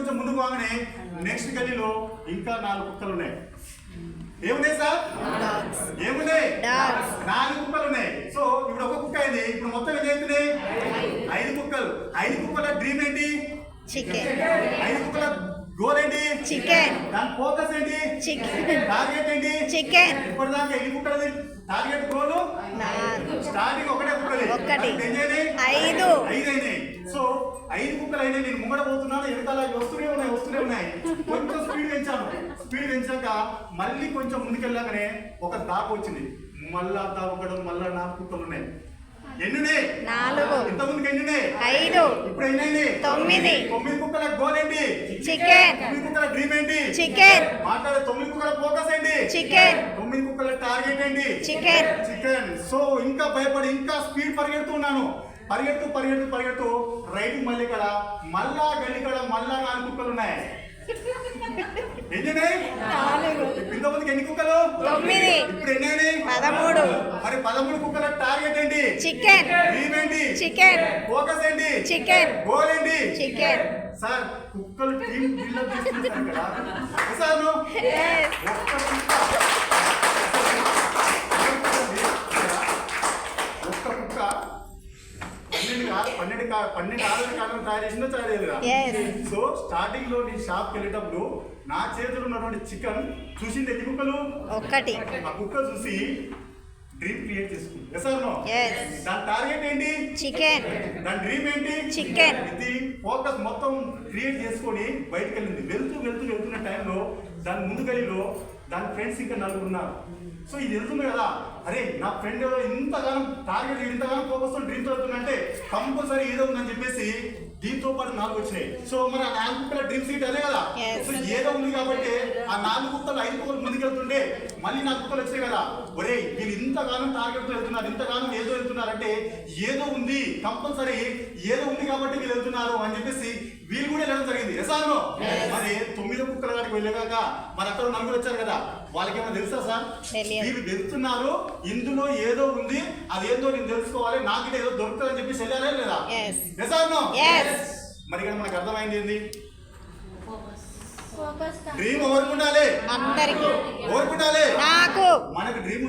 కొంచెం ముందుకు పోగానే నెక్స్ట్ గల్లీలో ఇంకా నాలుగు కుక్కలు ఉన్నాయి. ఏమున్నాయి సార్? ఏమున్నాయి. నాలుగు కుక్కలు ఉన్నాయి. సో ఇప్పుడు ఒక కుక్క అయింది. ఇప్పుడు మొత్తం ఎన్ని అవుతున్నాయి ఐదు కుక్కలు. ఐదు కుక్కల డ్రీమ్ ఏంటి? చికెన్ ఐదు కుక్కల గోల్ ఏంటి? చికెన్ దాని ఫోకస్ ఏంటి? చికెన్ టార్గెట్ ఏంటి? చికెన్ ఇప్పటిదాకా ఎన్ని కుక్కలది టార్గెట్ గోల్ స్టార్టింగ్ ఒకటే ఒక్కటి. ఐదు. సో ఐదు కుక్కలు అయినాయి నేను ముంగడ పోతున్నాను వెనకాల వస్తూనే ఉన్నాయి వస్తూనే ఉన్నాయి. కొంచెం స్పీడ్ పెంచాను. స్పీడ్ పెంచాక మళ్ళీ కొంచెం ముందుకెళ్ళాకనే ఒక దాకా వచ్చింది. మళ్ళా దాకడం మళ్ళా నాలుగు కుక్కలు ఉన్నాయి. ఎన్ని ఉన్నాయి నాలుగు. ఇంత ముందుకు ఎన్ని ఉన్నాయి ఐదు. ఇప్పుడు ఎన్ని అయినాయి తొమ్మిది. తొమ్మిది కుక్కల గోల్ ఏంటి? చికెన్. తొమ్మిది కుక్కల డ్రీమ్ ఏంటి? చికెన్. మాట్లాడే తొమ్మిది కుక్కల చికెన్. తొమ్మిది కుక్కల టార్గెట్ ఏంటి? చికెన్. చికెన్. సో ఇంకా భయపడి ఇంకా స్పీడ్ పరిగెడుతున్నాను. పరిగెడుతూ పరిగెడుతూ పరిగెడుతూ రైట్ మళ్ళీ ఇక్కడ మళ్ళా గల్లి కడ మళ్ళా నాలుగు. కుక్కలు ఉన్నాయి ఇంతమందికి ఎన్ని కుక్కలు? తొమ్మిది. ఇప్పుడు ఎన్ని? పదమూడు. మరి పదమూడు కుక్కల టార్గెట్ ఏంటి? చికెన్. ఏంటి? చికెన్. ఫోకస్ ఏంటి? చికెన్. గోల్ ఏంటి? చికెన్. సార్ కుక్కలు టీం బిల్డప్ చేస్తున్నారు కదా. సార్ పన్నెండు పన్నెండు ఆధార్ కార్డులు తయారు చేసిందో చేయలేదుగా Yes. సో స్టార్టింగ్లో నేను షాప్కి వెళ్ళేటప్పుడు నా చేతిలో ఉన్నటువంటి చికెన్ చూసింది ఎన్ని కుక్కలు? ఒక్కటి. ఆ కుక్క చూసి డ్రీమ్ క్రియేట్ చేసుకుంది. Sir no. దాని టార్గెట్ ఏంటి? చికెన్ దాని డ్రీమ్ ఏంటి? Chicken. ఇది ఫోకస్ మొత్తం క్రియేట్ చేసుకొని బయటకు వెళ్ళింది. వెళ్తూ వెళ్తూ వెళ్తున్న టైంలో దాని ముందు గలిలో దాని ఫ్రెండ్స్ ఇంకా నలుగురు ఉన్నారు. సో ఇది వెళ్తుంది కదా? అరే నా ఫ్రెండ్ ఇంతగానం టార్గెట్ ఇంతగానం ఫోకస్తో డ్రీమ్ వెళ్తుందంటే కంపల్సరీ ఏదో ఉందని చెప్పేసి దీంతో పాటు నాలుగు వచ్చినాయి. సో మరి ఆ నాలుగు కుక్కల డ్రీమ్ సీట్ అదే కదా. సో ఏదో ఉంది కాబట్టి ఆ నాలుగు కుక్కలు ఐదు కుక్కలు ముందుకెళ్తుంటే మళ్ళీ నాలుగు కుక్కలు వచ్చాయి కదా? ఒరే వీళ్ళు ఇంతగానం టార్గెట్తో వెళ్తున్నారు ఇంతగానం ఏదో వెళ్తున్నారంటే ఏదో ఉంది కంపల్సరీ ఏదో ఉంది కాబట్టి వీళ్ళు వెళ్తున్నారు అని చెప్పేసి వీళ్ళు కూడా వెళ్ళడం జరిగింది. ఎసాను మరి తొమ్మిది కుక్కల కాడికి వెళ్ళాక మరి అక్కడ నలుగురు వచ్చారు కదా వాళ్ళకేమైనా తెలుసా సార్. వీళ్ళు వెళ్తున్నారు ఇందులో ఏదో ఉంది అది ఏందో నేను తెలుసుకోవాలి నాకు ఏదో దొరుకుతుంది అని చెప్పేసి వెళ్ళారా లేదా? Yes. మరి ఇక్కడ మనకు అర్థమైంది ఏంది? ఫోకస్ డ్రీమ్ ఎవరికి ఉండాలి అందరికి. ఎవరికి ఉండాలి మనకు డ్రీమ్